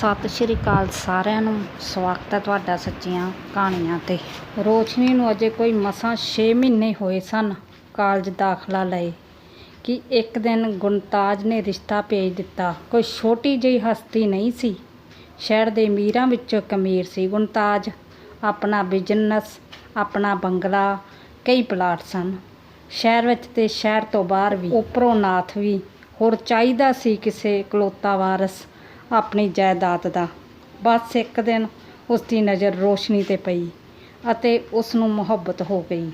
ਸਤਿ ਸ਼੍ਰੀ ਅਕਾਲ ਸਾਰਿਆਂ ਨੂੰ। ਸਵਾਗਤ ਹੈ ਤੁਹਾਡਾ ਸੱਚੀਆਂ ਕਹਾਣੀਆਂ ਤੇ। ਰੋਸ਼ਨੀ ਨੂੰ ਅਜੇ ਕੋਈ ਮਸਾਂ 6 ਮਹੀਨੇ ਹੋਏ ਸਨ ਕਾਲਜ ਦਾਖਲਾ ਲਏ ਕਿ ਇੱਕ ਦਿਨ ਗੁਣਤਾਜ ਨੇ ਰਿਸ਼ਤਾ ਭੇਜ ਦਿੱਤਾ। ਕੋਈ ਛੋਟੀ ਜਿਹੀ ਹਸਤੀ ਨਹੀਂ ਸੀ। ਸ਼ਹਿਰ ਦੇ ਅਮੀਰਾਂ ਵਿੱਚੋਂ ਇੱਕ ਅਮੀਰ ਸੀ ਗੁਣਤਾਜ ਆਪਣਾ ਬਿਜ਼ਨਸ, ਆਪਣਾ ਬੰਗਲਾ, ਕਈ ਪਲਾਟ ਸਨ। ਸ਼ਹਿਰ ਵਿੱਚ ਤੇ ਸ਼ਹਿਰ ਤੋਂ ਬਾਹਰ ਵੀ, ਉੱਪਰੋਂ ਨਾਥ ਵੀ। ਹੋਰ ਚਾਹੀਦਾ ਸੀ ਕਿਸੇ ਇਕਲੌਤਾ ਵਾਰਸ। ਆਪਣੀ ਜਾਇਦਾਦ ਦਾ। ਬਸ ਇੱਕ ਦਿਨ ਉਸ ਦੀ ਨਜ਼ਰ ਰੋਸ਼ਨੀ ਤੇ ਪਈ ਅਤੇ ਉਸ ਨੂੰ ਮੁਹੱਬਤ ਹੋ ਗਈ।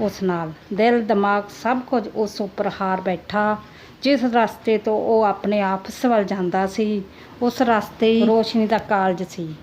ਉਸ ਨਾਲ ਦਿਲ, ਦਿਮਾਗ ਸਭ ਕੁਝ ਉਸ ਉੱਪਰ ਹਾਰ ਬੈਠਾ। ਜਿਸ ਰਸਤੇ ਤੋਂ ਉਹ ਆਪਣੇ ਆਪਸ ਵੱਲ ਜਾਂਦਾ ਸੀ, ਉਸ ਰਸਤੇ ਹੀ ਰੋਸ਼ਨੀ ਦਾ ਕਾਲਜ ਸੀ।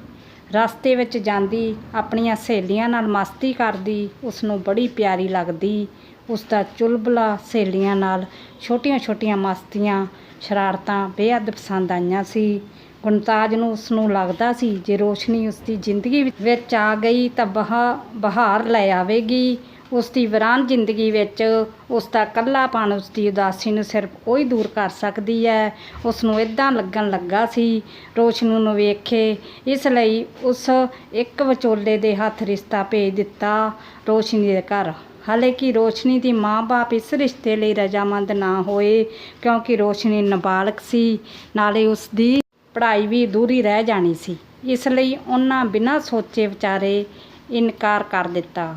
ਰਸਤੇ ਵਿੱਚ ਜਾਂਦੀ, ਆਪਣੀਆਂ ਸਹੇਲੀਆਂ ਨਾਲ ਮਸਤੀ ਕਰਦੀ ਉਸ ਨੂੰ ਬੜੀ ਪਿਆਰੀ ਲੱਗਦੀ। ਉਸ ਦਾ ਚੁਲਬਲਾ ਸਹੇਲੀਆਂ ਨਾਲ ਛੋਟੀਆਂ-ਛੋਟੀਆਂ ਮਸਤੀਆਂ ਸ਼ਰਾਰਤਾਂ ਬੇਹੱਦ ਪਸੰਦ ਆਈਆਂ ਸੀ। ਗੁਣਤਾਜ ਨੂੰ ਉਸ ਨੂੰ ਲੱਗਦਾ ਸੀ ਜੇ ਰੋਸ਼ਨੀ ਉਸ ਦੀ ਜ਼ਿੰਦਗੀ ਵਿੱਚ- ਆ ਗਈ ਤਾਂ ਬਹਾ, ਬਹਾਰ ਲੈ ਆਵੇਗੀ। ਉਸ ਦੀ ਵੀਰਾਨ ਜ਼ਿੰਦਗੀ ਵਿੱਚ ਉਸ ਦਾ ਇਕੱਲਾਪਣ ਉਸ ਦੀ ਉਦਾਸੀ ਨੂੰ ਸਿਰਫ ਉਹ ਹੀ ਦੂਰ ਕਰ ਸਕਦੀ ਹੈ। ਉਸ ਨੂੰ ਇਦਾਂ ਲੱਗਣ ਲੱਗਾ ਸੀ, ਰੋਸ਼ਨੀ ਨੂੰ ਵੇਖੇ, ਇਸ ਲਈ ਉਸ ਇੱਕ ਵਿਚੋਲੇ ਦੇ ਹੱਥ ਰਿਸ਼ਤਾ ਭੇਜ ਦਿੱਤਾ ਰੋਸ਼ਨੀ ਦੇ ਘਰ। ਹਾਲੇ ਕਿ ਰੋਸ਼ਨੀ ਦੀ ਮਾਂ-ਬਾਪ ਇਸ ਰਿਸ਼ਤੇ ਲਈ ਰਜਾਮੰਦ ਨਾ ਹੋਏ, ਕਿਉਂਕਿ ਰੋਸ਼ਨੀ ਨਾਬਾਲਗ ਸੀ, ਨਾਲੇ ਉਸ ਦੀ ਪੜ੍ਹਾਈ ਵੀ ਅਧੂਰੀ ਰਹਿ ਜਾਣੀ ਸੀ। ਇਸ ਲਈ ਉਹਨਾਂ ਬਿਨਾਂ ਸੋਚੇ ਵਿਚਾਰੇ ਇਨਕਾਰ ਕਰ ਦਿੱਤਾ।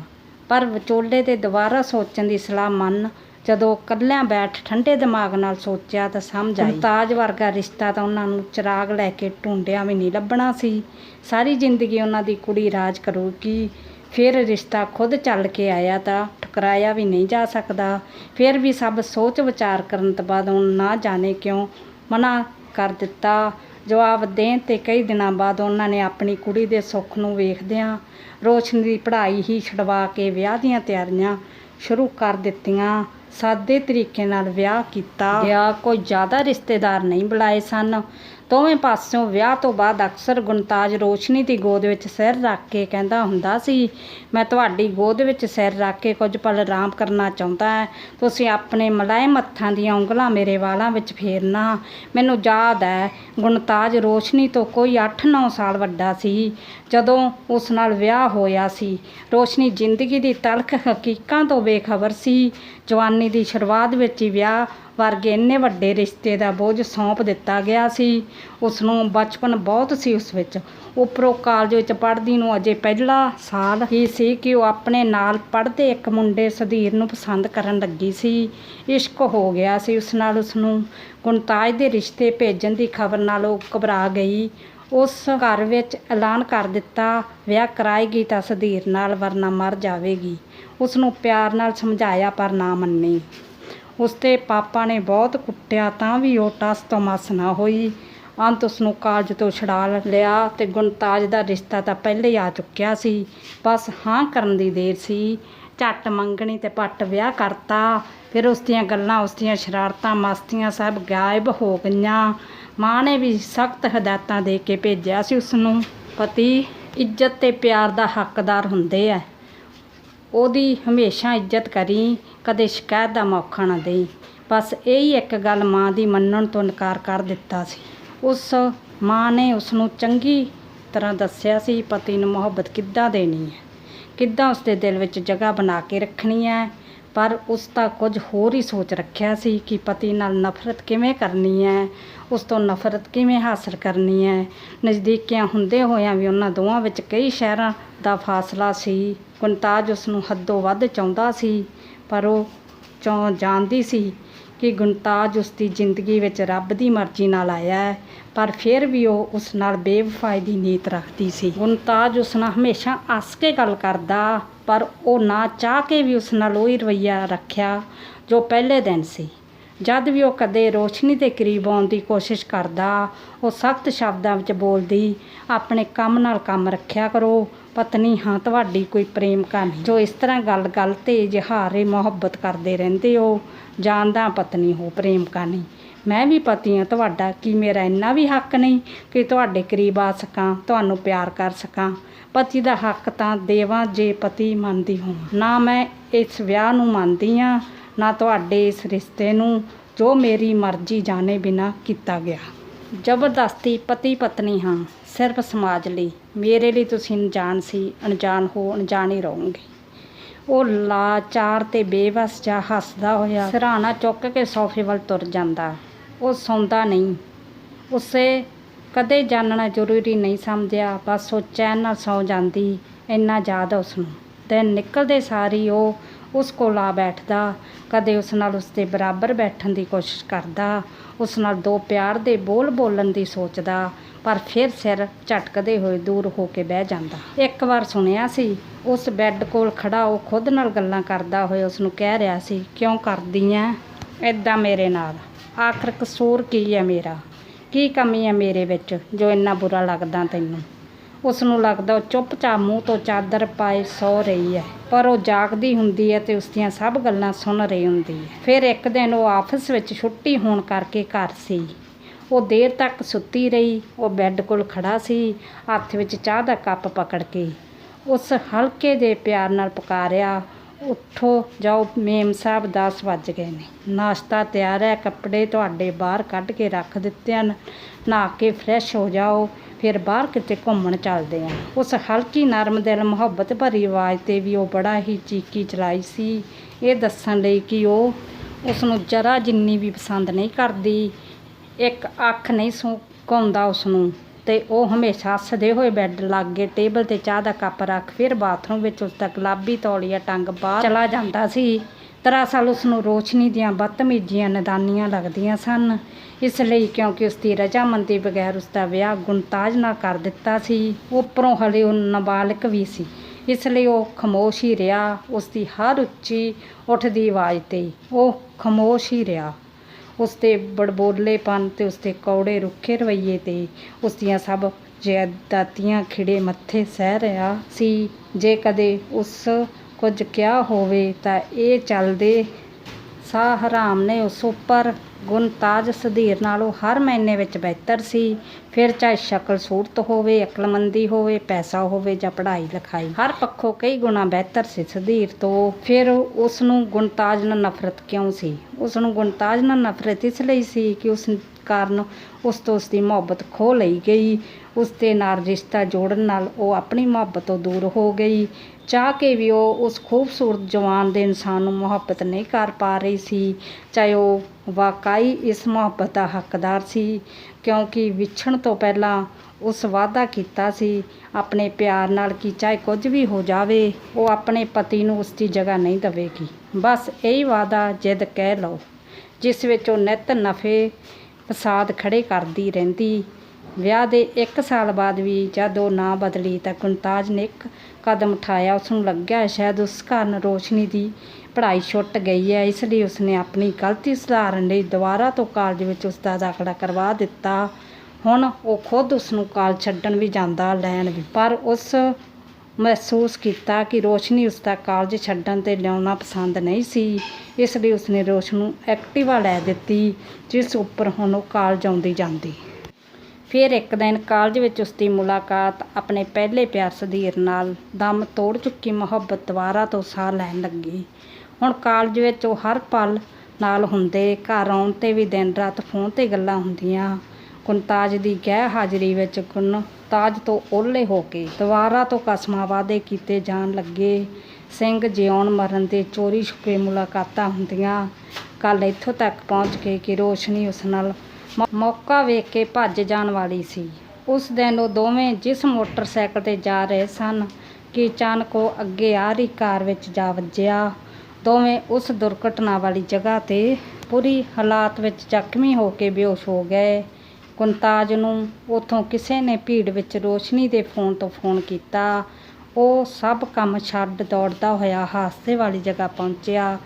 ਪਰ ਵਿਚੋਲੇ ਦੇ ਦੁਬਾਰਾ ਸੋਚਣ ਦੀ ਸਲਾਹ ਮੰਨ, ਜਦੋਂ ਇਕੱਲਿਆਂ ਬੈਠ ਠੰਡੇ ਦਿਮਾਗ ਨਾਲ ਸੋਚਿਆ ਤਾਂ ਸਮਝ ਆਈ। ਤਾਜ ਵਰਗਾ ਰਿਸ਼ਤਾ ਤਾਂ ਉਹਨਾਂ ਨੂੰ ਚਿਰਾਗ ਲੈ ਕੇ ਢੂੰਡਿਆਂ ਵੀ ਨਹੀਂ ਲੱਭਣਾ ਸੀ। ਸਾਰੀ ਜ਼ਿੰਦਗੀ ਉਹਨਾਂ ਦੀ ਕੁੜੀ ਰਾਜ ਕਰੂਗੀ ਫਿਰ ਰਿਸ਼ਤਾ ਖੁਦ ਚੱਲ ਕੇ ਆਇਆ ਤਾਂ ਠੁਕਰਾਇਆ ਵੀ ਨਹੀਂ ਜਾ ਸਕਦਾ। ਫਿਰ ਵੀ ਸਭ ਸੋਚ ਵਿਚਾਰ ਕਰਨ ਤੋਂ ਬਾਅਦ ਉਹ ਨਾ ਜਾਣੇ ਕਿਉਂ? ਮਨਾ ਕਰ ਦਿੱਤਾ। ਜਵਾਬ ਦੇਣ ਤੇ ਕਈ ਦਿਨਾਂ ਬਾਅਦ ਉਹਨਾਂ ਨੇ ਆਪਣੀ ਕੁੜੀ ਦੇ ਸੁੱਖ ਨੂੰ ਵੇਖਦਿਆਂ ਰੋਸ਼ਨੀ ਦੀ ਪੜ੍ਹਾਈ ਹੀ ਛਡਵਾ ਕੇ ਵਿਆਹ ਦੀਆਂ ਤਿਆਰੀਆਂ ਸ਼ੁਰੂ ਕਰ ਦਿੱਤੀਆਂ। ਸਾਦੇ ਤਰੀਕੇ ਨਾਲ ਵਿਆਹ ਕੀਤਾ। ਗਿਆ ਕੋਈ ਜ਼ਿਆਦਾ ਰਿਸ਼ਤੇਦਾਰ ਨਹੀਂ ਬੁਲਾਏ ਸਨ। ਦੋਵੇਂ ਪਾਸਿਓਂ ਵਿਆਹ ਤੋਂ ਬਾਅਦ ਅਕਸਰ ਗੁਣਤਾਜ ਰੋਸ਼ਨੀ ਦੀ ਗੋਦ ਵਿੱਚ ਸਿਰ ਰੱਖ ਕੇ ਕਹਿੰਦਾ ਹੁੰਦਾ ਸੀ, ਮੈਂ ਤੁਹਾਡੀ ਗੋਦ ਵਿੱਚ ਸਿਰ ਰੱਖ ਕੇ ਕੁਝ ਪਲ ਆਰਾਮ ਕਰਨਾ ਚਾਹੁੰਦਾ ਹੈ। ਤੁਸੀਂ ਆਪਣੇ ਮਲਾਇਮ ਹੱਥਾਂ ਦੀਆਂ ਉਂਗਲਾਂ ਮੇਰੇ ਵਾਲਾਂ ਵਿੱਚ ਫੇਰਨਾ। ਮੈਨੂੰ ਯਾਦ ਹੈ ਗੁਣਤਾਜ ਰੋਸ਼ਨੀ ਤੋਂ ਕੋਈ 8-9 ਸਾਲ ਵੱਡਾ ਸੀ। ਜਦੋਂ ਉਸ ਨਾਲ ਵਿਆਹ ਹੋਇਆ ਸੀ, ਰੋਸ਼ਨੀ ਜ਼ਿੰਦਗੀ ਦੀ ਤਲਖ ਹਕੀਕਾਂ ਤੋਂ ਬੇਖਬਰ ਸੀ। ਜਵਾਨੀ ਦੀ ਸ਼ੁਰੂਆਤ ਵਿੱਚ ਹੀ ਵਿਆਹ ਵਰਗੇ ਇੰਨੇ ਵੱਡੇ ਰਿਸ਼ਤੇ ਦਾ ਬੋਝ ਸੌਂਪ ਦਿੱਤਾ ਗਿਆ ਸੀ। ਉਸ ਨੂੰ ਬਚਪਨ ਬਹੁਤ ਸੀ ਉਸ ਵਿੱਚ। ਉੱਪਰੋਂ ਕਾਲਜ ਵਿੱਚ ਪੜ੍ਹਦੀ ਨੂੰ ਅਜੇ ਪਹਿਲਾ ਸਾਲ ਹੀ ਸੀ ਕਿ ਉਹ ਆਪਣੇ ਨਾਲ ਪੜ੍ਹਦੇ ਇੱਕ ਮੁੰਡੇ ਸੁਧੀਰ ਨੂੰ ਪਸੰਦ ਕਰਨ ਲੱਗੀ ਸੀ। ਇਸ਼ਕ ਹੋ ਗਿਆ ਸੀ ਉਸ ਨਾਲ ਉਸ ਨੂੰ ਗੁਣਤਾਜ ਦੇ ਰਿਸ਼ਤੇ ਭੇਜਣ ਦੀ ਖਬਰ ਨਾਲ ਉਹ ਘਬਰਾ ਗਈ। ਉਸ ਘਰ ਵਿੱਚ ਐਲਾਨ ਕਰ ਦਿੱਤਾ, ਵਿਆਹ ਕਰਾਏਗੀ ਤਾਂ ਸੁਧੀਰ ਨਾਲ, ਵਰਨਾ ਮਰ ਜਾਵੇਗੀ। ਉਸ ਨੂੰ ਪਿਆਰ ਨਾਲ ਸਮਝਾਇਆ ਪਰ ਨਾ ਮੰਨੀ। ਉਸਦੇ ਪਾਪਾ ਨੇ ਬਹੁਤ ਕੁੱਟਿਆ ਤਾਂ ਵੀ ਉਹ ਟਸ ਤੋਂ ਮਸ ਨਾ ਹੋਈ। ਅੰਤ ਉਸ ਨੂੰ ਕਾਲਜ ਤੋਂ ਛੁਡਾ ਲਿਆ ਤੇ ਗੁਣਤਾਜ ਦਾ ਰਿਸ਼ਤਾ ਤਾਂ ਪਹਿਲੇ ਹੀ ਆ ਚੁੱਕਿਆ ਸੀ। ਬਸ ਹਾਂ ਕਰਨ ਦੀ ਦੇਰ ਸੀ। ਝੱਟ ਮੰਗਣੀ ਤੇ ਪੱਟ ਵਿਆਹ ਕਰਤਾ। ਫਿਰ ਉਸ ਦੀਆਂ ਗੱਲਾਂ ਉਸ ਦੀਆਂ ਸ਼ਰਾਰਤਾਂ ਮਸਤੀਆਂ ਸਭ ਗਾਇਬ ਹੋ ਗਈਆਂ। ਮਾਂ ਨੇ ਵੀ ਸਖਤ ਹਦਾਇਤਾਂ ਦੇ ਕੇ ਭੇਜਿਆ ਸੀ ਉਸ ਨੂੰ ਪਤੀ, ਇੱਜ਼ਤ ਤੇ ਪਿਆਰ ਦਾ ਹੱਕਦਾਰ ਹੁੰਦੇ ਐ ਉਹਦੀ ਹਮੇਸ਼ਾ ਇੱਜ਼ਤ ਕਰੀ। ਕਦੇ ਸ਼ਿਕਾਇਤ ਦਾ ਮੌਕਾ ਨਾ ਦੇਈ। ਬਸ ਇਹੀ ਇੱਕ ਗੱਲ ਮਾਂ ਦੀ ਮੰਨਣ ਤੋਂ ਇਨਕਾਰ ਕਰ ਦਿੱਤਾ ਸੀ। ਉਸ ਮਾਂ ਨੇ ਉਸ ਨੂੰ ਚੰਗੀ ਤਰ੍ਹਾਂ ਦੱਸਿਆ ਸੀ, ਪਤੀ ਨੂੰ ਮੁਹੱਬਤ ਕਿੱਦਾਂ ਦੇਣੀ ਹੈ? ਕਿੱਦਾਂ ਉਸ ਦੇ ਦਿਲ ਵਿੱਚ ਜਗ੍ਹਾ ਬਣਾ ਕੇ ਰੱਖਣੀ ਹੈ? ਪਰ ਉਸ ਦਾ ਕੁਝ ਹੋਰ ਹੀ ਸੋਚ ਰੱਖਿਆ ਸੀ ਕਿ ਪਤੀ ਨਾਲ ਨਫ਼ਰਤ ਕਿਵੇਂ ਕਰਨੀ ਹੈ? ਉਸ ਤੋਂ ਨਫ਼ਰਤ ਕਿਵੇਂ ਹਾਸਲ ਕਰਨੀ ਹੈ? ਨਜ਼ਦੀਕੀਆਂ ਹੁੰਦੇ ਹੋਇਆਂ ਵੀ ਉਹਨਾਂ ਦੋਵਾਂ ਵਿੱਚ ਕਈ ਸ਼ਹਿਰਾਂ ਦਾ ਫਾਸਲਾ ਸੀ। ਗੁਣਤਾਜ ਉਸ ਨੂੰ ਹੱਦੋਂ ਵੱਧ ਚਾਹੁੰਦਾ ਸੀ। ਪਰ ਉਹ ਚੋਂ ਜਾਣਦੀ ਸੀ ਕਿ ਗੁਣਤਾਜ ਉਸ ਦੀ ਜ਼ਿੰਦਗੀ ਵਿੱਚ ਰੱਬ ਦੀ ਮਰਜ਼ੀ ਨਾਲ ਆਇਆ ਹੈ, ਪਰ ਫਿਰ ਵੀ ਉਹ ਉਸ ਨਾਲ ਬੇਵਫਾਈ ਦੀ ਨੀਤ ਰੱਖਦੀ ਸੀ। ਗੁਣਤਾਜ ਉਸ ਨਾਲ ਹਮੇਸ਼ਾ ਹੱਸ ਕੇ ਗੱਲ ਕਰਦਾ, ਪਰ ਉਹ ਨਾ ਚਾਹ ਕੇ ਵੀ ਉਸ ਨਾਲ ਉਹੀ ਰਵੱਈਆ ਰੱਖਿਆ ਜੋ ਪਹਿਲੇ ਦਿਨ ਸੀ। ਜਦ ਵੀ ਉਹ ਕਦੇ ਰੋਸ਼ਨੀ ਦੇ ਕਰੀਬ ਆਉਣ ਦੀ ਕੋਸ਼ਿਸ਼ ਕਰਦਾ, ਉਹ ਸਖਤ ਸ਼ਬਦਾਂ ਵਿੱਚ ਬੋਲਦੀ, ਆਪਣੇ ਕੰਮ ਨਾਲ ਕੰਮ ਰੱਖਿਆ ਕਰੋ ਪਤਨੀ, ਹਾਂ, ਤੁਹਾਡੀ ਕੋਈ ਪ੍ਰੇਮ ਕਹਾਣੀ। ਜੋ ਇਸ ਤਰ੍ਹਾਂ ਗੱਲ-ਗੱਲ ਤੇ ਇਜ਼ਹਾਰੇ ਮੁਹੱਬਤ ਕਰਦੇ ਰਹਿੰਦੇ ਹੋ, ਜਾਣਦਾ ਪਤਨੀ ਹੋ ਪ੍ਰੇਮ ਕਹਾਣੀ। ਮੈਂ ਵੀ ਪਤੀ ਹਾਂ ਤੁਹਾਡਾ, ਕੀ ਮੇਰਾ ਇੰਨਾ ਵੀ ਹੱਕ ਨਹੀਂ ਕਿ ਤੁਹਾਡੇ ਕਰੀਬ ਆ ਸਕਾਂ, ਤੁਹਾਨੂੰ ਪਿਆਰ ਕਰ ਸਕਾਂ? ਪਤੀ ਦਾ ਹੱਕ ਤਾਂ ਦੇਵਾਂ ਜੇ ਪਤੀ ਮੰਨਦੀ ਹੋਵਾਂ। ਨਾ ਮੈਂ ਇਸ ਵਿਆਹ ਨੂੰ ਮੰਨਦੀ ਹਾਂ, ਨਾ ਤੁਹਾਡੇ ਇਸ ਰਿਸ਼ਤੇ ਨੂੰ, ਜੋ ਮੇਰੀ ਮਰਜ਼ੀ ਜਾਣੇ ਬਿਨਾ ਕੀਤਾ ਗਿਆ। ਜ਼ਬਰਦਸਤੀ ਪਤੀ ਪਤਨੀ ਹਾਂ। ਸਿਰਫ ਸਮਾਜ ਲਈ, ਮੇਰੇ ਲਈ ਤੁਸੀਂ ਅਣਜਾਣ ਸੀ, ਅਣਜਾਣ ਹੋ, ਅਣਜਾਣ ਹੀ ਰਹੋਗੇ। ਉਹ ਲਾਚਾਰ ਤੇ ਬੇਵਸ ਜਿਹਾ ਹੱਸਦਾ ਹੋਇਆ ਸਿਰਹਾਣਾ ਚੁੱਕ ਕੇ ਸੋਫੇ ਵੱਲ ਤੁਰ ਜਾਂਦਾ। ਉਹ ਸੌਂਦਾ ਨਹੀਂ। ਉਸੇ ਕਦੇ ਜਾਣਨਾ ਜ਼ਰੂਰੀ ਨਹੀਂ ਸਮਝਿਆ, ਬਸ ਉਹ ਚੈਨ ਨਾਲ ਸੌ ਜਾਂਦੀ, ਇੰਨਾ ਯਾਦ ਉਸ ਨੂੰ ਦਿਨ ਨਿਕਲਦੇ ਸਾਰੀ ਉਹ ਉਸ ਕੋਲ ਆ ਬੈਠਦਾ, ਕਦੇ ਉਸ ਨਾਲ ਉਸ ਦੇ ਬਰਾਬਰ ਬੈਠਣ ਦੀ ਕੋਸ਼ਿਸ਼ ਕਰਦਾ, ਉਸ ਨਾਲ ਦੋ ਪਿਆਰ ਦੇ ਬੋਲ ਬੋਲਣ ਦੀ ਸੋਚਦਾ, ਪਰ ਫਿਰ ਸਿਰ ਝਟਕਦੇ ਹੋਏ ਦੂਰ ਹੋ ਕੇ ਬਹਿ ਜਾਂਦਾ। ਇੱਕ ਵਾਰ ਸੁਣਿਆ ਸੀ, ਉਸ ਬੈੱਡ ਕੋਲ ਖੜਾ ਉਹ ਖੁਦ ਨਾਲ ਗੱਲਾਂ ਕਰਦਾ ਹੋਇਆ ਉਸ ਨੂੰ ਕਹਿ ਰਿਹਾ ਸੀ, ਕਿਉਂ ਕਰਦੀ ਐ? ਐਦਾਂ ਮੇਰੇ ਨਾਲ। ਆਖਰ ਕਸੂਰ ਕੀ ਹੈ ਮੇਰਾ? ਕੀ ਕਮੀ ਹੈ ਮੇਰੇ ਵਿੱਚ ਜੋ ਇੰਨਾ ਬੁਰਾ ਲੱਗਦਾ ਤੈਨੂੰ? ਉਸ ਨੂੰ ਲੱਗਦਾ ਉਹ ਚੁੱਪਚਾਪ ਮੂੰਹ ਤੋਂ ਚਾਦਰ ਪਾਏ ਸੌ ਰਹੀ ਹੈ। ਪਰ ਉਹ ਜਾਗਦੀ ਹੁੰਦੀ ਹੈ ਤੇ ਉਸ ਦੀਆਂ ਸਭ ਗੱਲਾਂ ਸੁਣ ਰਹੀ ਹੁੰਦੀ ਹੈ। ਫਿਰ ਇੱਕ ਦਿਨ ਉਹ ਆਫਿਸ ਵਿੱਚ ਛੁੱਟੀ ਹੋਣ ਕਰਕੇ ਘਰ ਸੀ। ਉਹ ਦੇਰ ਤੱਕ ਸੁੱਤੀ ਰਹੀ। ਉਹ ਬੈੱਡ ਕੋਲ ਖੜਾ ਸੀ। ਹੱਥ ਵਿੱਚ ਚਾਹ ਦਾ ਕੱਪ ਪਕੜ ਕੇ ਉਸ ਹਲਕੇ ਦੇ ਪਿਆਰ ਨਾਲ ਪੁਕਾਰਿਆ ਉੱਠੋ, ਜਾਓ। ਮੇਮ ਸਾਹਿਬ 10 ਵੱਜ ਗਏ ਨੇ। ਨਾਸ਼ਤਾ ਤਿਆਰ ਹੈ। ਕੱਪੜੇ ਤੁਹਾਡੇ ਬਾਹਰ ਕੱਢ ਕੇ ਰੱਖ ਦਿੱਤੇ ਹਨ। ਨਹਾ ਕੇ ਫਰੈਸ਼ ਹੋ ਜਾਓ। ਫਿਰ ਬਾਹਰ ਕਿਤੇ ਘੁੰਮਣ ਚੱਲਦੇ ਆ ਉਸ ਹਲਕੀ ਨਰਮ ਦਿਲ ਮੁਹੱਬਤ ਭਰੀ ਆਵਾਜ਼ ਤੇ ਵੀ ਉਹ ਬੜਾ ਹੀ ਚੀਕੀ ਚਲਾਈ ਸੀ। ਇਹ ਦੱਸਣ ਲਈ ਕਿ ਉਹ ਉਸ ਨੂੰ ਜਰਾ ਜਿੰਨੀ ਵੀ ਪਸੰਦ ਨਹੀਂ ਕਰਦੀ। ਇੱਕ ਅੱਖ ਨਹੀਂ ਸੁਕਾਉਂਦਾ ਉਸ ਨੂੰ ਤੇ ਉਹ ਹਮੇਸ਼ਾ ਹੱਸਦੇ ਹੋਏ ਬੈੱਡ ਲਾਗੇ ਟੇਬਲ ਤੇ ਚਾਹ ਦਾ ਕੱਪ ਰੱਖ ਫਿਰ ਬਾਥਰੂਮ ਵਿੱਚ ਉਸ ਦਾ ਗੁਲਾਬੀ ਤੌਲੀਆ ਟੰਗ ਬਾਹਰ ਚਲਾ ਜਾਂਦਾ ਸੀ। ਦਰਅਸਲ ਉਸ ਨੂੰ ਰੋਸ਼ਨੀ ਦੀਆਂ ਬਦਤਮੀਜ਼ੀਆਂ ਨਦਾਨੀਆਂ ਲੱਗਦੀਆਂ ਸਨ। ਇਸ ਲਈ ਕਿਉਂਕਿ ਉਸ ਦੀ ਰਜਾਮੰਦੀ ਬਗੈਰ ਉਸ ਦਾ ਵਿਆਹ ਗੁਣਤਾਜ ਨਾਲ ਕਰ ਦਿੱਤਾ ਸੀ, ਉੱਪਰੋਂ ਹਲੇ ਉਹ ਨਾਬਾਲਗ ਵੀ ਸੀ। ਇਸ ਲਈ ਉਹ ਖਮੋਸ਼ ਹੀ ਰਿਹਾ ਉਸ ਦੀ ਹਰ ਉੱਚੀ ਉੱਠਦੀ ਆਵਾਜ਼ ਤੇ। ਉਹ ਖਮੋਸ਼ ਹੀ ਰਿਹਾ। ਉਸ ਦੇ ਬੜਬੋਲੇਪਨ ਤੇ ਉਸ ਦੇ ਕੌੜੇ ਰੁੱਖੇ ਰਵੱਈਏ ਤੇ ਉਸ ਦੀਆਂ ਸਭ ਜਾਇਦਾਦੀਆਂ ਖਿੜੇ ਮੱਥੇ ਸਹਿ ਰਿਹਾ ਸੀ। ਜੇ ਕਦੇ ਉਸ ਕੁਝ ਕਿਹਾ ਹੋਵੇ ਤਾਂ ਇਹ ਚੱਲਦੇ ਸਾਹ ਹਰਾਮ ਨੇ ਉਸ ਉੱਪਰ ਗੁਣਤਾਜ ਸਧੀਰ ਨਾਲੋਂ ਹਰ ਮਹੀਨੇ ਵਿੱਚ ਬਿਹਤਰ ਸੀ। ਫਿਰ ਚਾਹੇ ਸ਼ਕਲ ਸੂਰਤ ਹੋਵੇ, ਅਕਲਮੰਦੀ ਹੋਵੇ, ਪੈਸਾ ਹੋਵੇ ਜਾਂ ਪੜ੍ਹਾਈ ਲਿਖਾਈ, ਹਰ ਪੱਖੋਂ ਕਈ ਗੁਣਾ ਬਿਹਤਰ ਸੀ ਸਧੀਰ ਤੋਂ। ਫਿਰ ਉਸ ਨੂੰ ਗੁਣਤਾਜ ਨਾਲ ਨਫ਼ਰਤ ਕਿਉਂ ਸੀ? ਉਸ ਨੂੰ ਗੁਣਤਾਜ ਨਾਲ ਨਫ਼ਰਤ ਇਸ ਲਈ ਸੀ ਕਿ ਉਸ ਕਾਰਨ ਉਸ ਤੋਂ ਉਸ ਦੀ ਮੁਹੱਬਤ ਖੋਹ ਲਈ ਗਈ। ਉਸ ਦੇ ਨਾਲ ਰਿਸ਼ਤਾ ਜੋੜਨ ਨਾਲ ਉਹ ਆਪਣੀ ਮੁਹੱਬਤ ਤੋਂ ਦੂਰ ਹੋ ਗਈ। ਚਾਹ ਕੇ ਵੀ ਉਹ ਉਸ ਖੂਬਸੂਰਤ ਜਵਾਨ ਦੇ ਇਨਸਾਨ ਨੂੰ ਮੁਹੱਬਤ ਨਹੀਂ ਕਰ ਪਾ ਰਹੀ ਸੀ। ਚਾਹੇ ਉਹ ਵਾਕਈ ਇਸ ਮੁਹੱਬਤ ਦਾ ਹੱਕਦਾਰ ਸੀ, ਕਿਉਂਕਿ ਵਿਛਣ ਤੋਂ ਪਹਿਲਾਂ ਉਸ ਵਾਅਦਾ ਕੀਤਾ ਸੀ, ਆਪਣੇ ਪਿਆਰ ਨਾਲ ਕਿ ਚਾਹੇ ਕੁਝ ਵੀ ਹੋ ਜਾਵੇ, ਉਹ ਆਪਣੇ ਪਤੀ ਨੂੰ ਉਸ ਦੀ ਜਗ੍ਹਾ ਨਹੀਂ ਦੇਵੇਗੀ। ਬਸ ਇਹੀ ਵਾਅਦਾ ਜਿੱਦ ਕਹਿ ਲਓ, ਜਿਸ ਵਿੱਚ ਉਹ ਨਿਤ ਨਫੇ ਫਸਾਦ ਖੜੇ ਕਰਦੀ ਰਹਿੰਦੀ ਵਿਆਹ ਦੇ 1 ਸਾਲ ਬਾਅਦ ਵੀ ਜਦ ਉਹ ਨਾ ਬਦਲੀ ਤਾਂ ਗੁਣਤਾਜ ਨੇ ਇੱਕ ਕਦਮ ਉਠਾਇਆ ਉਸ ਨੂੰ ਲੱਗਿਆ ਸ਼ਾਇਦ ਉਸ ਕਾਰਨ ਰੋਸ਼ਨੀ ਦੀ ਪੜ੍ਹਾਈ ਛੁੱਟ ਗਈ ਹੈ, ਇਸ ਲਈ ਉਸਨੇ ਆਪਣੀ ਗਲਤੀ ਸੁਧਾਰਨ ਲਈ ਦੁਬਾਰਾ ਤੋਂ ਕਾਲਜ ਵਿੱਚ ਉਸ ਦਾ ਦਾਖਲਾ ਕਰਵਾ ਦਿੱਤਾ। ਹੁਣ ਉਹ ਖੁਦ ਉਸ ਨੂੰ ਕਾਲਜ ਛੱਡਣ ਵੀ ਜਾਂਦਾ ਲੈਣ ਵੀ, ਪਰ ਉਸ ਮਹਿਸੂਸ ਕੀਤਾ ਕਿ ਰੋਸ਼ਨੀ ਉਸ ਦਾ ਕਾਲਜ ਛੱਡਣ ਤੇ ਲਿਆਉਣਾ ਪਸੰਦ ਨਹੀਂ ਸੀ, ਇਸ ਲਈ ਉਸਨੇ ਰੋਸ਼ਨ ਨੂੰ ਐਕਟਿਵਾ ਲੈ ਦਿੱਤੀ, ਜਿਸ ਉੱਪਰ ਹੁਣ ਉਹ ਕਾਲਜ ਆਉਂਦੀ ਜਾਂਦੀ। ਫਿਰ ਇੱਕ ਦਿਨ ਕਾਲਜ ਵਿੱਚ ਉਸ ਦੀ ਮੁਲਾਕਾਤ ਆਪਣੇ ਪਹਿਲੇ ਪਿਆਰ ਸੁਧੀਰ ਨਾਲ ਦਮ ਤੋੜ ਚੁੱਕੀ ਮੁਹੱਬਤ ਦੁਬਾਰਾ ਤੋਂ ਸਾਹ ਲੈਣ ਲੱਗੀ। ਹੁਣ ਕਾਲਜ ਵਿੱਚ ਉਹ ਹਰ ਪਲ ਨਾਲ ਹੁੰਦੇ, ਘਰ ਆਉਣ ਤੇ ਵੀ ਦਿਨ ਰਾਤ ਫੋਨ ਤੇ ਗੱਲਾਂ ਹੁੰਦੀਆਂ। ਗੁਣਤਾਜ ਦੀ ਗਹਿ ਹਾਜ਼ਰੀ ਵਿੱਚ ਗੁਣਤਾਜ ਤੋਂ ਓਹਲੇ ਹੋ ਕੇ ਦੁਬਾਰਾ ਤੋਂ ਕਸਮਾਂ ਵਾਅਦੇ ਕੀਤੇ ਜਾਣ ਲੱਗੇ। ਸਿੰਘ ਜਿਉਣ ਮਰਨ ਦੇ ਚੋਰੀ ਛੁਪੇ ਮੁਲਾਕਾਤਾਂ ਹੁੰਦੀਆਂ। ਕੱਲ ਇੱਥੋਂ ਤੱਕ ਪਹੁੰਚ ਕੇ ਕਿ ਰੋਸ਼ਨੀ ਉਸ ਨਾਲ ਮੌਕਾ ਵੇਖ ਕੇ ਭੱਜ ਜਾਣ ਵਾਲੀ ਸੀ। ਉਸ ਦਿਨ ਉਹ ਦੋਵੇਂ ਜਿਸ ਮੋਟਰਸਾਈਕਲ ਤੇ ਜਾ ਰਹੇ ਸਨ ਕਿ ਅਚਾਨਕ ਉਹ ਅੱਗੇ ਆ ਰਹੀ ਕਾਰ ਵਿੱਚ ਜਾ ਵੱਜਿਆ। ਦੋਵੇਂ ਉਸ ਦੁਰਘਟਨਾ ਵਾਲੀ ਜਗ੍ਹਾ ਤੇ ਪੂਰੀ ਹਾਲਾਤ ਵਿੱਚ ਜ਼ਖਮੀ ਹੋ ਕੇ ਬੇਹੋਸ਼ ਹੋ ਗਏ। ਕੁੰਤਾਜ ਨੂੰ ਉਥੋਂ ਕਿਸੇ ਨੇ ਭੀੜ ਵਿੱਚ ਰੋਸ਼ਨੀ ਦੇ ਫੋਨ ਤੋਂ ਫੋਨ ਕੀਤਾ। ਉਹ ਸਭ ਕੰਮ ਛੱਡ ਦੌੜਦਾ ਹੋਇਆ ਹਾਦਸੇ ਵਾਲੀ ਜਗ੍ਹਾ ਪਹੁੰਚਿਆ।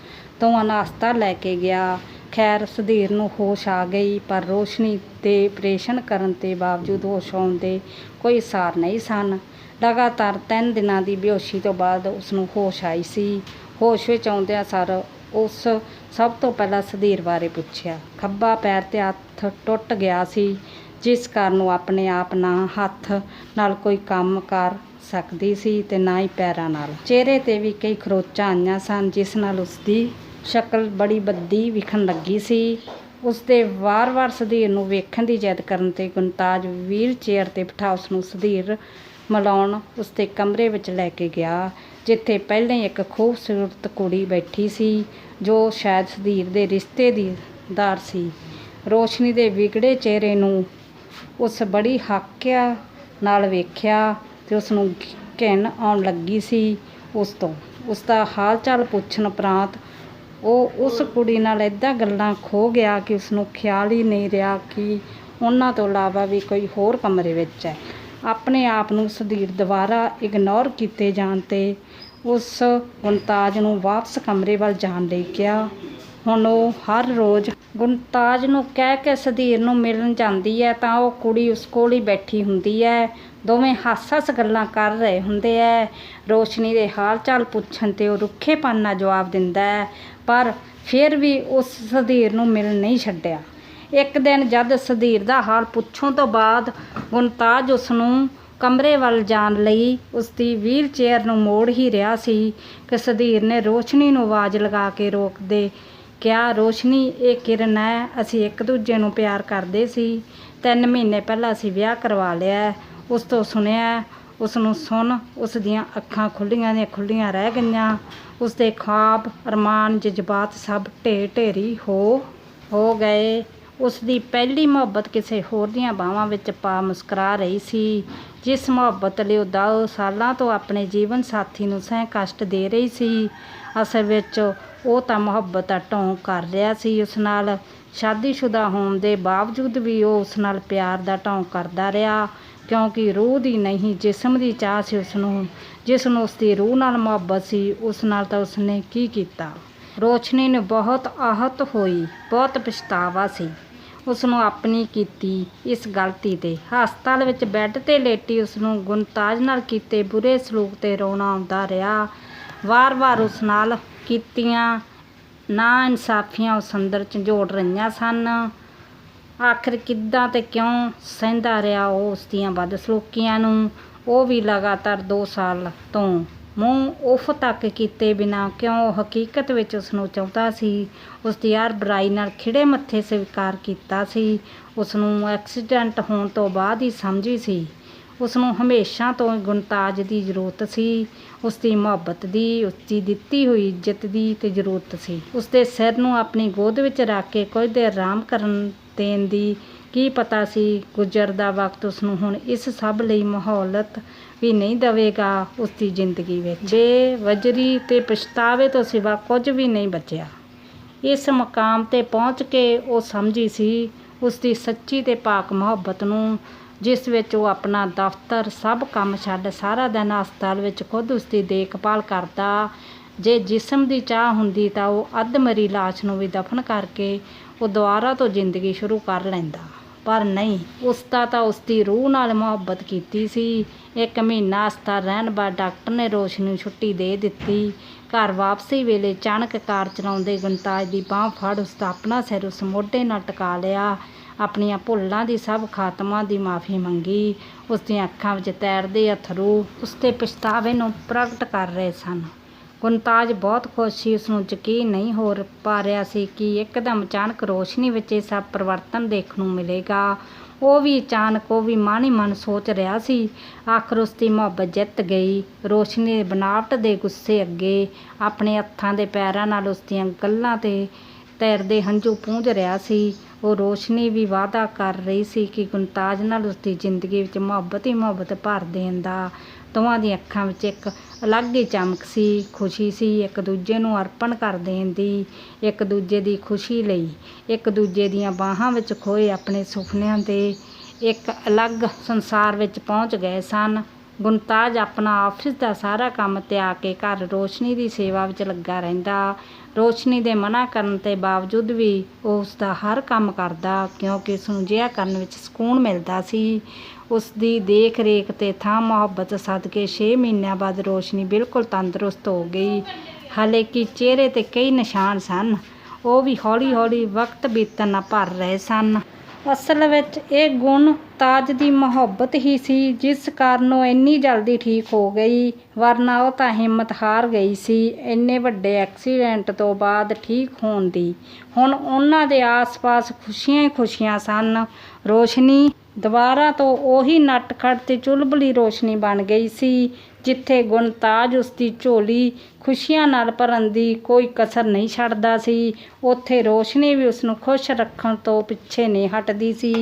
ਦੋਵਾਂ ਨਾਸਤਾ ਲੈ ਕੇ ਗਿਆ। ਖੈਰ ਸੁਧੀਰ ਨੂੰ ਹੋਸ਼ ਆ ਗਈ, ਪਰ ਰੋਸ਼ਨੀ ਦੇ ਆਪਰੇਸ਼ਨ ਕਰਨ ਤੇ ਬਾਵਜੂਦ ਹੋਸ਼ ਆਉਣ ਦੇ ਕੋਈ ਸਾਰ ਨਹੀਂ ਸਨ। ਲਗਾਤਾਰ ਤਿੰਨ ਦਿਨਾਂ ਦੀ ਬੇਹੋਸ਼ੀ ਤੋਂ ਬਾਅਦ ਉਸ ਨੂੰ ਹੋਸ਼ ਆਈ ਸੀ। ਹੋਸ਼ ਵਿੱਚ ਆਉਂਦਿਆਂ ਸਰ ਉਸ ਸਭ ਤੋਂ ਪਹਿਲਾਂ ਸੁਧੀਰ ਬਾਰੇ ਪੁੱਛਿਆ। ਖੱਬਾ ਪੈਰ ਤੇ ਹੱਥ ਟੁੱਟ ਗਿਆ ਸੀ, ਜਿਸ ਕਾਰਨ ਉਹ ਆਪਣੇ ਆਪ ਨਾ ਹੱਥ ਨਾਲ ਕੋਈ ਕੰਮ ਕਰ ਸਕਦੀ ਸੀ ਤੇ ਨਾ ਹੀ ਪੈਰਾਂ ਨਾਲ। ਚਿਹਰੇ ਤੇ ਵੀ ਕਈ ਖਰੋਚਾਂ ਆਈਆਂ ਸਨ, ਜਿਸ ਨਾਲ ਉਸ ਦੀ ਸ਼ਕਲ ਬੜੀ ਬੱਦੀ ਵਿਖਣ ਲੱਗੀ ਸੀ। ਉਸ ਦੇ ਵਾਰ-ਵਾਰ ਸੁਧੀਰ ਨੂੰ ਵੇਖਣ ਦੀ ਜੈਦ ਕਰਨ ਤੇ ਗੁਣਤਾਜ ਵੀਲ ਚੇਅਰ ਤੇ ਬਿਠਾ ਉਸ ਨੂੰ ਸੁਧੀਰ ਮਿਲਾਉਣ ਉਸ ਦੇ ਕਮਰੇ ਵਿੱਚ ਲੈ ਕੇ ਗਿਆ, ਜਿੱਥੇ ਪਹਿਲਾਂ ਹੀ ਇੱਕ ਖੂਬਸੂਰਤ ਕੁੜੀ ਬੈਠੀ ਸੀ, ਜੋ ਸ਼ਾਇਦ ਸੁਧੀਰ ਦੇ ਰਿਸ਼ਤੇ ਦੀ ਦਾਰ ਸੀ। ਰੋਸ਼ਨੀ ਦੇ ਵਿਗੜੇ ਚਿਹਰੇ ਨੂੰ ਉਸ ਬੜੀ ਹਾਕਿਆ ਨਾਲ ਵੇਖਿਆ ਤੇ ਉਸ ਨੂੰ ਘਿਣ ਆਉਣ ਲੱਗੀ ਸੀ ਉਸ ਤੋਂ। ਉਸ ਦਾ ਹਾਲ ਚਾਲ ਪੁੱਛਣ ਉਪਰੰਤ ਉਹ ਉਸ ਕੁੜੀ ਨਾਲ ਏਦਾਂ ਗੱਲਾਂ ਖੋ ਗਿਆ ਕਿ ਉਸ ਨੂੰ ਖਿਆਲ ਹੀ ਨਹੀਂ ਰਿਹਾ ਕਿ ਉਹਨਾਂ ਤੋਂ ਇਲਾਵਾ ਵੀ ਕੋਈ ਹੋਰ ਕਮਰੇ ਵਿੱਚ ਹੈ। ਆਪਣੇ ਆਪ ਨੂੰ ਸੁਧੀਰ ਦੁਬਾਰਾ ਇਗਨੋਰ ਕੀਤੇ ਜਾਣ ਤੇ ਉਸ ਗੁਣਤਾਜ ਨੂੰ ਵਾਪਸ ਕਮਰੇ ਵੱਲ ਜਾਣ ਲਈ ਕਿਹਾ। ਹੁਣ ਉਹ ਹਰ ਰੋਜ਼ ਗੁਣਤਾਜ ਨੂੰ ਕਹਿ ਕੇ ਸੁਧੀਰ ਨੂੰ ਮਿਲਣ ਜਾਂਦੀ ਹੈ ਤਾਂ ਉਹ ਕੁੜੀ ਉਸ ਕੋਲ ਹੀ ਬੈਠੀ ਹੁੰਦੀ ਹੈ। ਦੋਵੇਂ ਹੱਸ-ਹੱਸ ਗੱਲਾਂ ਕਰ ਰਹੇ ਹੁੰਦੇ ਐ ਰੋਸ਼ਨੀ ਦੇ ਹਾਲ ਚਾਲ ਪੁੱਛਣ ਤੇ ਉਹ ਰੁੱਖੇਪਨ ਨਾਲ ਜਵਾਬ ਦਿੰਦਾ ਹੈ, ਪਰ ਫਿਰ ਵੀ ਉਸ ਸੁਧੀਰ ਨੂੰ ਮਿਲ ਨਹੀਂ ਛੱਡਿਆ। ਇੱਕ ਦਿਨ ਜਦ ਸੁਧੀਰ ਦਾ ਹਾਲ ਪੁੱਛਣ ਤੋਂ ਬਾਅਦ ਗੁਣਤਾਜ ਉਸ ਨੂੰ ਕਮਰੇ ਵੱਲ ਜਾਣ ਲਈ ਉਸ ਦੀ ਵੀਲ ਚੇਅਰ ਨੂੰ ਮੋੜ ਹੀ ਰਿਹਾ ਸੀ ਕਿ ਸੁਧੀਰ ਨੇ ਰੋਸ਼ਨੀ ਨੂੰ ਆਵਾਜ਼ ਲਗਾ ਕੇ ਰੋਕਦੇ ਕਿਹਾ, ਰੋਸ਼ਨੀ, ਇਹ ਕਿਰਨ ਹੈ। ਅਸੀਂ ਇੱਕ ਦੂਜੇ ਨੂੰ ਪਿਆਰ ਕਰਦੇ ਸੀ। ਤਿੰਨ ਮਹੀਨੇ ਪਹਿਲਾਂ ਅਸੀਂ ਵਿਆਹ ਕਰਵਾ ਲਿਆ ਉਸ ਤੋਂ ਸੁਣਿਆ ਉਸ ਨੂੰ ਸੁਣ, ਉਸ ਦੀਆਂ ਅੱਖਾਂ ਖੁੱਲੀਆਂ ਦੀਆਂ ਖੁੱਲੀਆਂ ਰਹਿ ਗਈਆਂ। ਉਸ ਦੇ ਖਾਬ, ਅਰਮਾਨ, ਜਜ਼ਬਾਤ ਸਭ ਢੇਰ ਢੇਰੀ ਹੋ ਹੋ ਗਏ। ਉਸ ਦੀ ਪਹਿਲੀ ਮੁਹੱਬਤ ਕਿਸੇ ਹੋਰ ਦੀਆਂ ਬਾਹਾਂ ਵਿੱਚ ਪਾ ਮੁਸਕਰਾ ਰਹੀ ਸੀ, ਜਿਸ ਮੁਹੱਬਤ ਲਈ ਉਹ ਦਸ ਸਾਲਾਂ ਤੋਂ ਆਪਣੇ ਜੀਵਨ ਸਾਥੀ ਨੂੰ ਸਹਿ ਕਸ਼ਟ ਦੇ ਰਹੀ ਸੀ। ਅਸਲ ਵਿੱਚ ਉਹ ਤਾਂ ਮੁਹੱਬਤ ਦਾ ਢੋਂਗ ਕਰ ਰਿਹਾ ਸੀ ਉਸ ਨਾਲ। ਸ਼ਾਦੀशुदा ਹੋਣ ਦੇ ਬਾਵਜੂਦ ਵੀ ਉਹ ਉਸ ਨਾਲ ਪਿਆਰ ਦਾ ਢੋਂਗ ਕਰਦਾ ਰਿਹਾ, ਕਿਉਂਕਿ ਰੂਹ ਦੀ ਨਹੀਂ, ਜਿਸਮ ਦੀ ਚਾਹ ਸੀ ਉਸ ਨੂੰ ਜਿਸ ਨੂੰ ਉਸ ਦੀ ਰੂਹ ਨਾਲ ਮੁਹੱਬਤ ਸੀ, ਉਸ ਨਾਲ ਤਾਂ ਉਸਨੇ ਕੀ ਕੀਤਾ? ਰੋਸ਼ਨੀ ਨੂੰ ਬਹੁਤ ਆਹਤ ਹੋਈ, ਬਹੁਤ ਪਛਤਾਵਾ ਸੀ। ਉਸ ਨੂੰ ਆਪਣੀ ਕੀਤੀ ਇਸ ਗਲਤੀ ਤੇ। ਹਸਪਤਾਲ ਵਿੱਚ ਬੈੱਡ ਤੇ ਲੇਟੀ ਉਸ ਨੂੰ ਗੁਣਤਾਜ ਨਾਲ ਕੀਤੇ ਬੁਰੇ ਸਲੂਕ ਤੇ ਰੋਣਾ ਆਉਂਦਾ ਰਿਹਾ। ਵਾਰ-ਵਾਰ ਉਸ ਨਾਲ ਕੀਤੀਆਂ। ਨਾ ਇਨਸਾਫੀਆਂ ਉਸ ਅੰਦਰ ਝੰਜੋੜ ਰਹੀਆਂ ਸਨ। ਆਖਰ ਕਿੱਦਾਂ ਤੇ ਕਿਉਂ ਸਹਿੰਦਾ ਰਿਹਾ ਉਹ ਉਸ ਦੀਆਂ ਬਦਸਲੂਕੀਆਂ ਨੂੰ? ਉਹ ਵੀ ਲਗਾਤਾਰ 2 ਸਾਲ ਤੋਂ ਮੂੰਹ ਉਫ ਤੱਕ ਕੀਤੇ ਬਿਨਾ ਕਿਉਂ ਉਹ ਹਕੀਕਤ ਵਿੱਚ ਉਸ ਨੂੰ ਚਾਹੁੰਦਾ ਸੀ? ਉਸ ਦੀ ਹਰ ਬੁਰਾਈ ਨਾਲ ਖਿੜੇ ਮੱਥੇ ਸਵੀਕਾਰ ਕੀਤਾ ਸੀ। ਉਸ ਨੂੰ ਐਕਸੀਡੈਂਟ ਹੋਣ ਤੋਂ ਬਾਅਦ ਹੀ ਸਮਝੀ ਸੀ। ਉਸ ਨੂੰ ਹਮੇਸ਼ਾ ਤੋਂ ਗੁਣਤਾਜ ਦੀ ਜ਼ਰੂਰਤ ਸੀ। ਉਸ ਦੀ ਮੁਹੱਬਤ ਦੀ ਉਸ ਦੀ ਦਿੱਤੀ ਹੋਈ ਇੱਜ਼ਤ ਦੀ ਤੇ ਜ਼ਰੂਰਤ ਸੀ। ਉਸ ਦੇ ਸਿਰ ਨੂੰ ਆਪਣੀ ਗੋਦ ਵਿੱਚ ਰੱਖ ਕੇ ਕੁਝ ਦੇਰ ਆਰਾਮ ਕਰਨ ਦੇਣ ਦੀ ਕੀ ਪਤਾ ਸੀ, ਗੁਜ਼ਰਦਾ ਵਕਤ ਉਸ ਨੂੰ ਹੁਣ ਇਸ ਸਭ ਲਈ ਮਹੌਲਤ ਵੀ ਨਹੀਂ ਦੇਵੇਗਾ ਉਸ ਦੀ ਜ਼ਿੰਦਗੀ ਵਿੱਚ। ਬੇਵਜਰੀ ਤੇ ਪਛਤਾਵੇ ਤੋਂ ਸਿਵਾ ਕੁਝ ਵੀ ਨਹੀਂ ਬਚਿਆ। ਇਸ ਮਕਾਮ ਤੇ ਪਹੁੰਚ ਕੇ ਉਹ ਸਮਝੀ ਸੀ ਉਸ ਦੀ ਸੱਚੀ ਤੇ ਪਾਕ ਮੁਹੱਬਤ ਨੂੰ ਜਿਸ ਵਿੱਚ ਉਹ ਆਪਣਾ ਦਫ਼ਤਰ ਸਭ ਕੰਮ ਛੱਡ ਸਾਰਾ ਦਿਨ ਹਸਪਤਾਲ ਵਿੱਚ ਖੁਦ ਉਸ ਦੀ ਦੇਖਭਾਲ ਕਰਦਾ। ਜੇ ਜਿਸਮ ਦੀ ਚਾਹ ਹੁੰਦੀ ਤਾਂ ਉਹ ਅੱਧ ਮਰੀ ਲਾਸ਼ ਨੂੰ ਵੀ ਦਫਨ ਕਰਕੇ ਉਹ ਦੁਬਾਰਾ ਤੋਂ ਜ਼ਿੰਦਗੀ ਸ਼ੁਰੂ ਕਰ ਲੈਂਦਾ। ਪਰ ਨਹੀਂ, ਉਸ ਦਾ ਤਾਂ ਉਸ ਦੀ ਰੂਹ ਨਾਲ ਮੁਹੱਬਤ ਕੀਤੀ ਸੀ। ਇੱਕ ਮਹੀਨਾ ਹਸਪਤਾਲ ਰਹਿਣ ਬਾਅਦ ਡਾਕਟਰ ਨੇ ਰੋਸ਼ਨੀ ਨੂੰ ਛੁੱਟੀ ਦੇ ਦਿੱਤੀ। ਘਰ ਵਾਪਸੀ ਵੇਲੇ ਅਚਾਨਕ ਕਾਰ ਚਲਾਉਂਦੇ ਗੁਣਤਾਜ ਦੀ ਬਾਹ ਫੜ ਉਸ ਦਾ ਆਪਣਾ ਸਿਰ ਉਸ ਮੋਢੇ ਨਾਲ ਟਿਕਾ ਲਿਆ। ਆਪਣੀਆਂ ਭੁੱਲਾਂ ਦੀ ਸਭ ਖਾਤਮਾ ਦੀ ਮਾਫੀ ਮੰਗੀ। ਉਸ ਦੀਆਂ ਅੱਖਾਂ ਵਿੱਚ ਤੈਰਦੇ ਅਥਰੂ ਉਸ ਦੇ ਪਛਤਾਵੇ ਨੂੰ ਪ੍ਰਗਟ ਕਰ ਰਹੇ ਸਨ। ਗੁਣਤਾਜ ਬਹੁਤ ਖੁਸ਼ ਸੀ ਉਸ ਨੂੰ ਯਕੀਨ ਨਹੀਂ ਹੋ ਪਾ ਰਿਹਾ ਸੀ ਕਿ ਇੱਕਦਮ ਅਚਾਨਕ ਰੋਸ਼ਨੀ ਵਿੱਚ ਇਹ ਸਭ ਪਰਿਵਰਤਨ ਦੇਖਣ ਨੂੰ ਮਿਲੇਗਾ। ਉਹ ਵੀ ਅਚਾਨਕ, ਉਹ ਵੀ ਮਨ ਹੀ ਮਨ ਸੋਚ ਰਿਹਾ ਸੀ। ਆਖਰ ਉਸ ਦੀ ਮੁਹੱਬਤ ਜਿੱਤ ਗਈ। ਰੋਸ਼ਨੀ ਦੇ ਬਨਾਵਟ ਦੇ ਗੁੱਸੇ ਅੱਗੇ ਆਪਣੇ ਹੱਥਾਂ ਦੇ ਪੈਰਾਂ ਨਾਲ ਉਸ ਦੀਆਂ ਗੱਲਾਂ ਤੇ ਤੈਰਦੇ ਹੰਝੂ ਪੂੰਝ ਰਿਹਾ ਸੀ। ਉਹ ਰੋਸ਼ਨੀ ਵੀ ਵਾਅਦਾ ਕਰ ਰਹੀ ਸੀ ਕਿ ਗੁਣਤਾਜ ਨਾਲ ਉਸ ਦੀ ਜ਼ਿੰਦਗੀ ਵਿੱਚ ਮੁਹੱਬਤ ਹੀ ਮੁਹੱਬਤ ਭਰ ਦੇਣ ਦਾ। ਦੋਵਾਂ ਦੀਆਂ ਅੱਖਾਂ ਵਿੱਚ ਇੱਕ ਅਲੱਗ ਹੀ ਚਮਕ ਸੀ, ਖੁਸ਼ੀ ਸੀ, ਇੱਕ ਦੂਜੇ ਨੂੰ ਅਰਪਣ ਕਰ ਦੇਣ ਦੀ, ਇੱਕ ਦੂਜੇ ਦੀ ਖੁਸ਼ੀ ਲਈ, ਇੱਕ ਦੂਜੇ ਦੀਆਂ ਬਾਹਾਂ ਵਿੱਚ ਖੋਏ ਆਪਣੇ ਸੁਪਨਿਆਂ ਦੇ, ਇੱਕ ਅਲੱਗ ਸੰਸਾਰ ਵਿੱਚ ਪਹੁੰਚ ਗਏ ਸਨ। ਗੁਣਤਾਜ ਆਪਣਾ ਆਫਿਸ ਦਾ ਸਾਰਾ ਕੰਮ ਤਿਆਗ ਕੇ ਘਰ ਰੋਸ਼ਨੀ ਦੀ ਸੇਵਾ ਵਿੱਚ ਲੱਗਾ ਰਹਿੰਦਾ। ਰੋਸ਼ਨੀ ਦੇ ਮਨਾ ਕਰਨ ਤੇ ਬਾਵਜੂਦ ਵੀ ਉਹ ਉਸ ਦਾ ਹਰ ਕੰਮ ਕਰਦਾ, ਕਿਉਂਕਿ ਉਸ ਨੂੰ ਜਿਹਾ ਕਰਨ ਵਿੱਚ ਸਕੂਨ ਮਿਲਦਾ ਸੀ। ਉਸ ਦੀ ਦੇਖ ਰੇਖ ਤੇ ਥਾਂ ਮੁਹੱਬਤ ਸਦਕੇ 6 ਮਹੀਨਿਆਂ ਬਾਅਦ ਰੋਸ਼ਨੀ ਬਿਲਕੁਲ ਤੰਦਰੁਸਤ ਹੋ ਗਈ। ਹਾਲੇ ਕਿ ਚਿਹਰੇ ਤੇ ਕਈ ਨਿਸ਼ਾਨ ਸਨ। ਉਹ ਵੀ ਹੌਲੀ ਹੌਲੀ ਵਕਤ ਬੀਤਣ ਨਾਲ ਭਰ ਰਹੇ ਸਨ। ਅਸਲ ਵਿੱਚ ਇਹ ਗੁਣ ਤਾਜ ਦੀ ਮੁਹੱਬਤ ਹੀ ਸੀ, ਜਿਸ ਕਾਰਨ ਉਹ ਇੰਨੀ ਜਲਦੀ ਠੀਕ ਹੋ ਗਈ, ਵਰਨਾ ਉਹ ਤਾਂ ਹਿੰਮਤ ਹਾਰ ਗਈ ਸੀ। ਇੰਨੇ ਵੱਡੇ ਐਕਸੀਡੈਂਟ ਤੋਂ ਬਾਅਦ ਠੀਕ ਹੋਣ ਦੀ। ਹੁਣ ਉਹਨਾਂ ਦੇ ਆਸ-ਪਾਸ ਖੁਸ਼ੀਆਂ ਹੀ ਖੁਸ਼ੀਆਂ ਸਨ। ਰੋਸ਼ਨੀ ਦੁਬਾਰਾ ਤੋਂ ਉਹੀ ਨਟਖਟ ਤੇ ਚੁਲਬਲੀ ਰੋਸ਼ਨੀ ਬਣ ਗਈ ਸੀ। ਜਿੱਥੇ ਗੁਣਤਾਜ ਉਸਦੀ ਝੋਲੀ ਖੁਸ਼ੀਆਂ ਨਾਲ ਭਰਨ ਦੀ ਕੋਈ ਕਸਰ ਨਹੀਂ ਛੱਡਦਾ ਸੀ, ਉੱਥੇ ਰੋਸ਼ਨੀ ਵੀ ਉਸ ਨੂੰ ਖੁਸ਼ ਰੱਖਣ ਤੋਂ ਪਿੱਛੇ ਨਹੀਂ ਹਟਦੀ ਸੀ।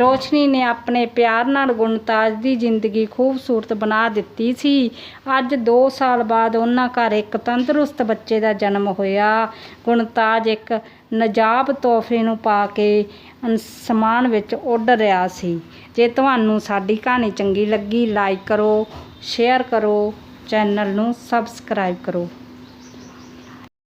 ਰੋਸ਼ਨੀ ਨੇ ਆਪਣੇ ਪਿਆਰ ਨਾਲ ਗੁਣਤਾਜ ਦੀ ਜ਼ਿੰਦਗੀ ਖੂਬਸੂਰਤ ਬਣਾ ਦਿੱਤੀ ਸੀ। ਅੱਜ 2 ਸਾਲ ਬਾਅਦ ਉਹਨਾਂ ਘਰ ਇੱਕ ਤੰਦਰੁਸਤ ਬੱਚੇ ਦਾ ਜਨਮ ਹੋਇਆ। ਗੁਣਤਾਜ ਇੱਕ ਨਜਾਬ ਤੋਹਫੇ ਨੂੰ ਪਾ ਕੇ ਅਸਮਾਨ ਵਿੱਚ ਉੱਡ ਰਿਹਾ ਸੀ। ਜੇ ਤੁਹਾਨੂੰ ਸਾਡੀ ਕਹਾਣੀ ਚੰਗੀ ਲੱਗੀ ਲਾਈਕ ਕਰੋ। ਸ਼ੇਅਰ ਕਰੋ ਚੈਨਲ ਨੂੰ ਸਬਸਕ੍ਰਾਈਬ ਕਰੋ।